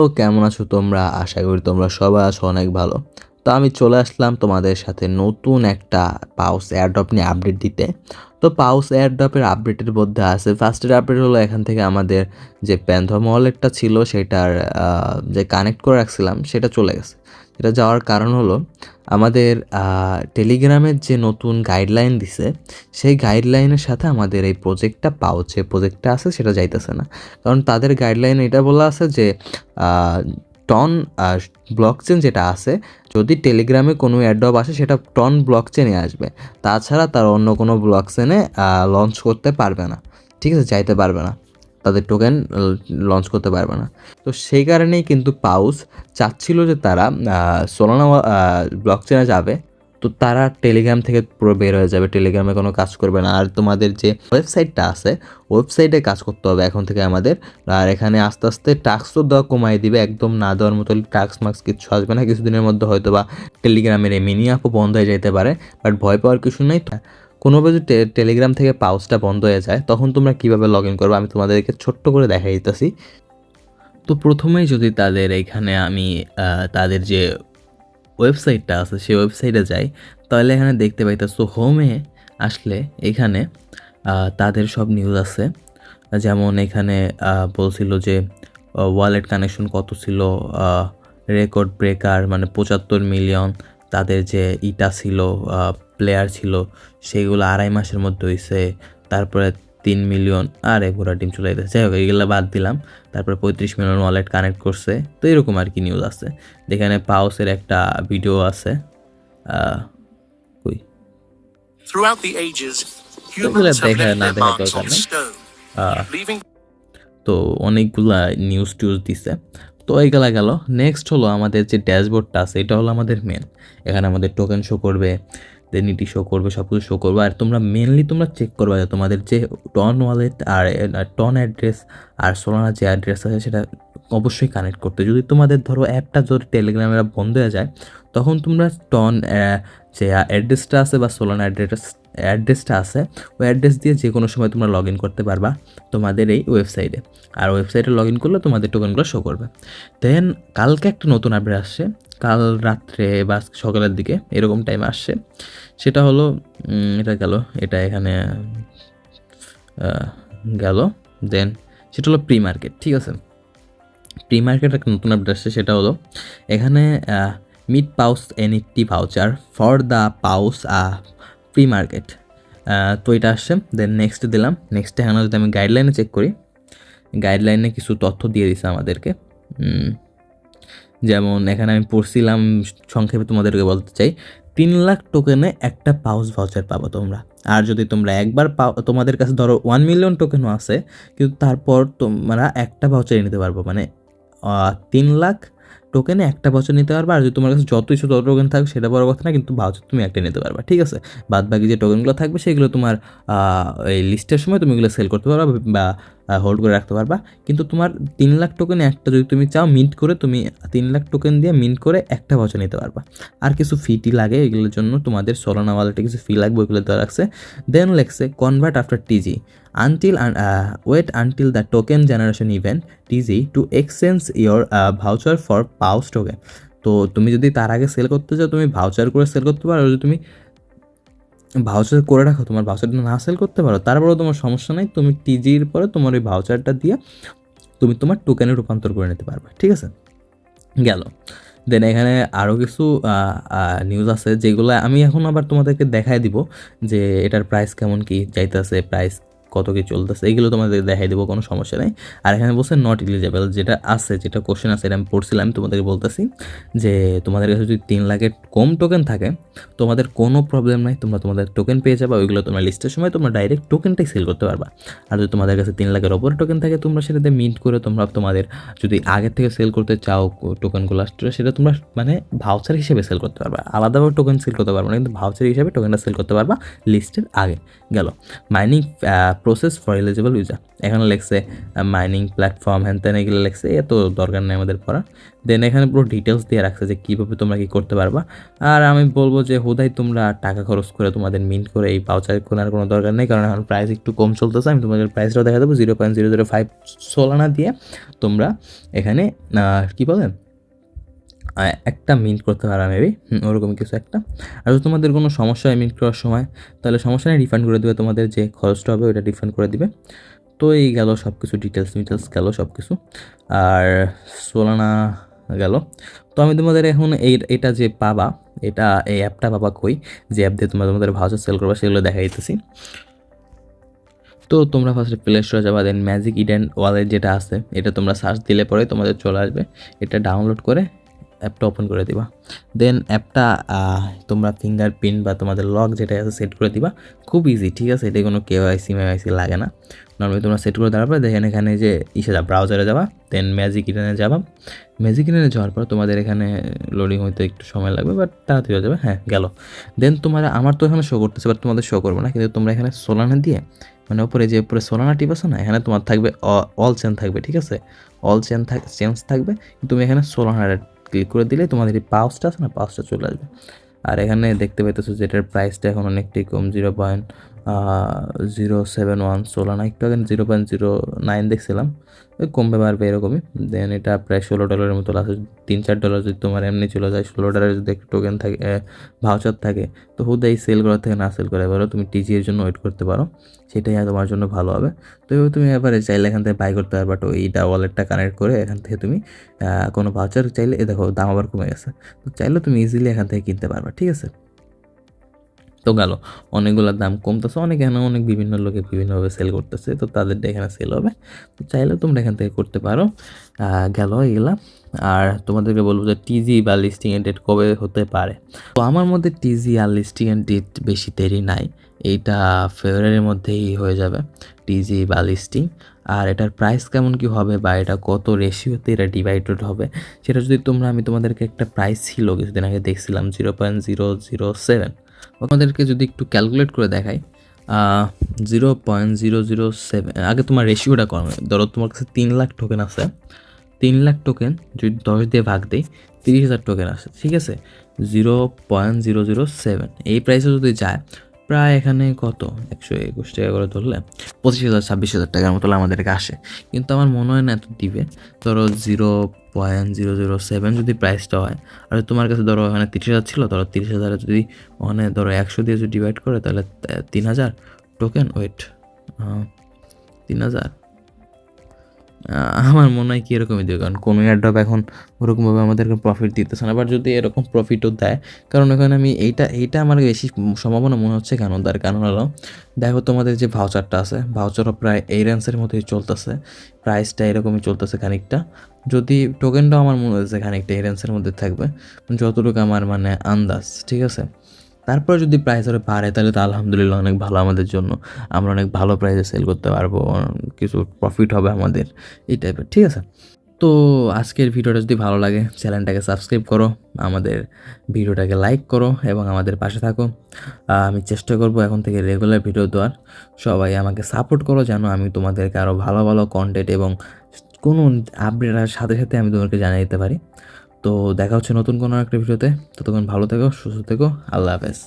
তো কেমন আছো তোমরা? আশা করি তোমরা সবাই আছো অনেক ভালো। তো আমি চলে আসলাম তোমাদের সাথে নতুন একটা পাউস এয়ারড্রপ নিয়ে আপডেট দিতে। তো পাউস এয়ারড্রপের আপডেটের মধ্যে আছে। ফার্স্টের আপডেট হলো এখান থেকে আমাদের যে প্যান্থর ওয়ালেটটা ছিল, সেটার যে কানেক্ট করে রাখছিলাম, সেটা চলে গেছে। এটা যাওয়ার কারণ হলো আমাদের টেলিগ্রামের যে নতুন গাইডলাইন দিছে, সেই গাইডলাইনের সাথে আমাদের এই প্রজেক্টটা যে প্রজেক্টটা আছে, সেটা যাইতেছে না। কারণ তাদের গাইডলাইন এটা বলা আছে যে টন ব্লক চেন যেটা আছে, যদি টেলিগ্রামে কোনো অ্যাডব আসে, সেটা টন ব্লক চেনে আসবে। তাছাড়া তার অন্য কোনো ব্লক চেনে লঞ্চ করতে পারবে না। ঠিক আছে? চাইতে পারবে না। তাদের টোকেন লঞ্চ করতে পারবে না। তো সেই কারণেই কিন্তু পাউস চাচ্ছিল যে তারা সোলানা ব্লক চেনে যাবে। তো তারা টেলিগ্রাম থেকে পুরো বের হয়ে যাবে। টেলিগ্রামে কোনো কাজ করবে না। আর তোমাদের যে ওয়েবসাইটটা আছে ওয়েবসাইটে কাজ করতে হবে এখন থেকে আমাদের। আর এখানে আস্তে আস্তে টাস্কও দেওয়া কমাই দিবে। একদম না দেওয়ার মতো টাস্ক মাস্ক কিছু আসবে না। কিছুদিনের মধ্যে হয়তো বা টেলিগ্রামের এই মিনি অ্যাপও বন্ধ হয়ে যেতে পারে। বাট ভয় পাওয়ার কিছু নেই কোনোভাবে যদি টেলিগ্রাম থেকে পাউসটা বন্ধ হয়ে যায়, তখন তোমরা কীভাবে লগ ইন করবে? আমি তোমাদেরকে ছোট্ট করে দেখাই দিতেছি। তো প্রথমেই যদি তাদের এখানে আমি তাদের যে ওয়েবসাইটটা আছে, সেই ওয়েবসাইটে যাই, তাহলে এখানে দেখতে পাইতেছো হোমে আসলে এখানে তাদের সব নিউজ আছে। যেমন এখানে বলছিল যে ওয়ালেট কানেকশন কত ছিল রেকর্ড ব্রেকার মানে পঁচাত্তর মিলিয়ন তাদের যে ইটা ছিল প্লেয়ার ছিল, সেগুলো আড়াই মাসের মধ্যে হয়েছে তারপরে তিন মিলিয়ন আর ঘোড়া টিম চলে যেতেছে যাই হোক এইগুলো বাদ দিলাম। তারপরে পঁয়ত্রিশ মিলিয়ন ওয়ালেট কানেক্ট করছে। তো এরকম আর কি নিউজ আছে। যেখানে পাউসের একটা ভিডিও আছে। কই? তো অনেকগুলা নিউজ টিউজ দিছে। তো এইগুলা গেল। নেক্সট হলো আমাদের যে ড্যাশবোর্ডটা আছে এটা হলো আমাদের মেন এখানে আমাদের টোকেন শো করবে। দেনিটি শো করবে সব কিছু শো করবে। আর তোমরা মেনলি তোমরা চেক করবে যে তোমাদের যে টন ওয়ালেট আর টন অ্যাড্রেস আর সোলানা যে অ্যাড্রেস আছে সেটা অবশ্যই কানেক্ট করতে। যদি তোমাদের ধরো অ্যাপটা যদি টেলিগ্রামের বন্ধ হয়ে যায়, তখন তোমরা টন যে অ্যাড্রেসটা আছে বা সোলানা অ্যাড্রেস অ্যাড্রেসটা আছে, ওই অ্যাড্রেস দিয়ে যে কোনো সময় তোমরা লগ ইন করতে পারবা তোমাদের এই ওয়েবসাইটে আর ওয়েবসাইটে লগ ইন করলে তোমাদের টোকেনগুলো শো করবে। দেন কালকে একটা নতুন আপডেট আসছে, কাল রাত্রে বা সকালের দিকে এরকম টাইম আসছে। সেটা হলো এটা গেল, এটা এখানে গেল। দেন সেটা হলো প্রি মার্কেট ঠিক আছে? প্রি মার্কেট একটা নতুন আপডেট আসছে, সেটা হলো এখানে mid Paws NET voucher for the Paws pre market তো এটা আসছে। দেন নেক্সট দিলাম। নেক্সট এখানে যদি আমি গাইডলাইনে চেক করি গাইডলাইনে কিছু তথ্য দিয়ে দিছে আমাদেরকে। যেমন এখানে আমি পড়ছিলাম, সংক্ষেপে তোমাদেরকে বলতে চাই, তিন লাখ টোকেনে একটা পাউস ভাউচার পাবো তোমরা। আর যদি তোমরা একবার পাও, তোমাদের কাছে ধরো ওয়ান মিলিয়ন টোকেনও আছে, কিন্তু তারপর তোমরা একটা ভাউচার নিতে পারব। মানে তিন লাখ টোকেনে একটা বছর নিতে পারবে, আর যদি তোমার কাছে যত ইস্যু তত টোকেন থাকবে সেটা বড় কথা না, কিন্তু ভাউচার তুমি একটা নিতে পারবে, ঠিক আছে? বাদ বাকি যে টোকেনগুলো থাকবে, সেগুলো তোমার এই লিস্টের সময় তুমি এগুলো সেল করতে পারবা, বা হোল্ড করে রাখতে পারবা। কিন্তু তোমার তিন লাখ টোকেন একটা যদি তুমি চাও মিন্ট করে, তুমি তিন লাখ টোকেন দিয়ে মিন্ট করে একটা ভাউচার নিতে পারবা। আর কিছু ফিটি লাগে, এগুলোর জন্য তোমাদের সোলানা ওয়ালেটে কিছু ফি লাগবে, ওইগুলো দেওয়া রাখছে। দেন লেখছে convert after TG until wait until the token generation event TG to exchange your voucher for Paws token তো তুমি যদি তার আগে সেল করতে চাও, তুমি ভাউচার করে সেল করতে পারো। যদি তুমি ভাউচার করে রাখো, তোমার ভাউচারটা না সেল করতে পারো, তারপরেও তোমার সমস্যা নাই, তুমি টিজির পরে তোমার ওই ভাউচারটা দিয়ে তুমি তোমার টোকেনে রূপান্তর করে নিতে পারবে, ঠিক আছে? গেল। দেন এখানে আরও কিছু নিউজ আছে যেগুলো আমি এখন আবার তোমাদেরকে দেখাই দিব যে এটার প্রাইস কেমন কি, যাইতেছে প্রাইস কত কি চলতেছে, এগুলো তোমাদের দেখাই দেবো, কোনো সমস্যা নেই। আর এখানে বলছে নট ইলিজেবল যেটা আছে, যেটা কোশ্চেন আছে, এটা আমি পড়ছিলাম, তোমাদেরকে বলতেছি যে তোমাদের কাছে যদি তিন লাখের কম টোকেন থাকে, তোমাদের কোনো প্রবলেম নাই, তোমরা তোমাদের টোকেন পেয়ে যাবে, ওইগুলো তোমরা লিস্টের সময় তোমরা ডাইরেক্ট টোকেনটাই সেল করতে পারবা। আর যদি তোমাদের কাছে তিন লাখের ওপরে টোকেন থাকে, তোমরা সেটাতে মিন্ট করে তোমরা তোমাদের যদি আগের থেকে সেল করতে চাও টোকেনগুলো সেটা তোমরা মানে ভাউচার হিসেবে সেল করতে পারবা। আলাদাভাবে টোকেন সেল করতে পারবা না, কিন্তু ভাউচার হিসেবে টোকেনটা সেল করতে পারবা লিস্টের আগে গেল। Mining process for eligible user এখানে লেখছে মাইনিং প্ল্যাটফর্ম হ্যান ত্যান, এগুলো লেখছে এত দরকার নেই আমাদের পড়া। দেন এখানে পুরো ডিটেলস দিয়ে রাখছে যে কীভাবে তোমরা কী করতে পারবা। আর আমি বলব যে, হুদাই তোমরা টাকা খরচ করে তোমাদের মিন্ট করে এই পাউচার কেনার কোনো দরকার নেই। কারণ এখন প্রাইস একটু কম চলতেছে, আমি তোমাদের প্রাইসটাও দেখা দেবো zero point zero zero five Solana দিয়ে তোমরা এখানে কী বলেন একটা মিন্ট করতে পারা মেবি ওরকম কিছু একটা। আর যদি তোমাদের কোনো সমস্যা হয় মিন্ট করার সময়, তাহলে সমস্যা নেই রিফান্ড করে দেবে তোমাদের যে খরচটা হবে, ওইটা রিফান্ড করে দিবে। তো এই গেল সব কিছু ডিটেলস মিটেলস গেল সব কিছু আর সোলানা গেল। তো আমি তোমাদের এখন এই, এটা যে পাবা, এটা এই অ্যাপটা পাবা কই? যে অ্যাপ দিয়ে তোমরা তোমাদের ভাউচার সেল করবা, সেগুলো দেখা দিতেছি তো তোমরা ফার্স্টে প্লে স্টোরে যাবা দেন ম্যাজিক ইডেন ওয়ালেট যেটা আছে, এটা তোমরা সার্চ দিলে পরে তোমাদের চলে আসবে। এটা ডাউনলোড করে অ্যাপটা ওপেন করে দিবা। দেন অ্যাপটা তোমরা ফিঙ্গারপ্রিন্ট বা তোমাদের লক যেটা আছে সেট করে দিবা। খুব ইজি ঠিক আছে? এটা কোনো কেওয়াইসি মেওয়াইসি লাগে না। নর্মালি তোমরা সেট করে দেওয়ার পরে দেখেন এখানে যে ইসে যা ব্রাউজারে যাবা দেন ম্যাজিক ইডেনে যাবা। ম্যাজিক ইডেনে যাওয়ার পর তোমাদের এখানে লোডিং হইতে একটু সময় লাগবে বাট তাড়াতাড়ি হয়ে যাবে। হ্যাঁ গেল। দেন তোমার, আমার তো এখানে শো করতেছে বাট তোমাদের শো করবে না। কিন্তু তোমরা এখানে সোলানা দিয়ে মানে ওপরে যে উপরে সোলানা টিপ আছে না, এখানে তোমার থাকবে অল চেন থাকবে, ঠিক আছে? অল চেন থাক চেঞ্জ থাকবে তুমি এখানে সোলানা ক্লিক করে দিলে তোমাদের এই পাউসটা আছে না পাউসটা চলে আসবে। আর এখানে দেখতে পাইতেছো যে এটার প্রাইসটা এখন অনেকটাই কম zero point zero seven one Solana একটু আগে জিরো পয়েন্ট জিরো নাইন দেখছিলাম। কমবে বাড়বে এরকমই। দেন এটা প্রায় ষোলো ডলারের মতো আছে তিন চার ডলার যদি তোমার এমনি চলে যায়, ষোলো ডলারের যদি একটু টোকেন থাকে ভাউচার থাকে, তো হুদাই সেল করার থেকে না সেল করে পারো তুমি টিজি এর জন্য ওয়েট করতে পারো। সেটাই তোমার জন্য ভালো হবে। তো এবার তুমি এবারে চাইলে এখান থেকে বাই করতে পারবা তো এইটা ওয়ালেটটা কানেক্ট করে এখান থেকে তুমি কোনো ভাউচার চাইলে, এ দেখো দাম আবার কমে গেছে। তো চাইলে তুমি ইজিলি এখান থেকে কিনতে পারবা, ঠিক আছে? তো গেল। অনেকগুলোর দাম কমতেছে, অনেক এখানে অনেক বিভিন্ন লোকে বিভিন্নভাবে সেল করতেছে, তো তাদেরটা এখানে সেল হবে। তো চাইলেও তোমরা এখান থেকে করতে পারো। গেল এগুলা। আর তোমাদেরকে বলব যে টিজি বা লিস্টিং এর ডেট কবে হতে পারে? তো আমার মধ্যে টিজি আর লিস্টিং এর ডেট বেশি দেরি নাই। এইটা ফেব্রুয়ারির মধ্যেই হয়ে যাবে টিজি বা লিস্টিং আর এটার প্রাইস কেমন কি হবে বা এটা কত রেশিওতে এটা ডিভাইডেড হবে, সেটা যদি তোমরা, আমি তোমাদেরকে একটা প্রাইস ছিল, কিছুদিন আগে দেখছিলাম zero point zero zero seven তোমাদেরকে যদি একটু ক্যালকুলেট করে দেখাই zero point zero zero seven আগে তোমার রেশিওটা কম ধরো তোমার কাছে তিন লাখ টোকেন আছে। তিন লাখ টোকেন যদি দশ দিয়ে ভাগ দেয় তিরিশ হাজার টোকেন আছে ঠিক আছে? Zero point zero zero seven এই প্রাইসে যদি যায় প্রায় এখানে কত? একশো একুশ টাকা করে ধরলে পঁচিশ হাজার, ছাব্বিশ হাজার টাকার মতো আমাদেরকে আসে কিন্তু আমার মনে হয় না এত দিবে। ধরো zero point zero zero seven যদি প্রাইসটা হয়, আর তোমার কাছে ধরো ওখানে তিরিশ হাজার ছিল, ধরো তিরিশ হাজারে যদি ওখানে ধরো একশো দিয়ে যদি ডিভাইড করে, তাহলে তিন হাজার। টোকেন ওয়েট তিন হাজার। আমার মনে হয় কি এরকমই দেবে। কারণ কোনো এয়ারড্রপ এখন ওরকমভাবে আমাদেরকে প্রফিট দিতেছে না। আবার যদি এরকম প্রফিটও দেয়, কারণ এখানে আমি এইটা এইটা আমার বেশি সম্ভাবনা মনে হচ্ছে কেন তার কারণ হলো, দেখো তোমাদের যে ভাউচারটা আছে ভাউচারও প্রায় এই রেঞ্জের মতোই চলতেছে। প্রাইসটা এরকমই চলতেছে খানিকটা। যদি টোকেনটাও আমার মনে হচ্ছে খানিকটা এই রেঞ্জের মধ্যে থাকবে, যতটুকু আমার মানে আন্দাজ, ঠিক আছে? তারপরে যদি প্রাইস আরও বাড়ে, তাহলে তো আলহামদুলিল্লাহ অনেক ভালো আমাদের জন্য। আমরা অনেক ভালো প্রাইসে সেল করতে পারব, কিছু প্রফিট হবে আমাদের, এই টাইপের ঠিক আছে? তো আজকের ভিডিওটা যদি ভালো লাগে চ্যানেলটাকে সাবস্ক্রাইব করো, আমাদের ভিডিওটাকে লাইক করো এবং আমাদের পাশে থাকো। আমি চেষ্টা করব এখন থেকে রেগুলার ভিডিও দেওয়ার। সবাই আমাকে সাপোর্ট করো যেন আমি তোমাদেরকে আরও ভালো ভালো কন্টেন্ট এবং কোনো আপডেটের সাথে সাথে আমি তোমাদেরকে জানিয়ে দিতে পারি। তো দেখা হচ্ছে নতুন কোনো একটা ভিডিওতে। ততক্ষণ ভালো থেকো সুস্থ থেকো আল্লাহ হাফেজ।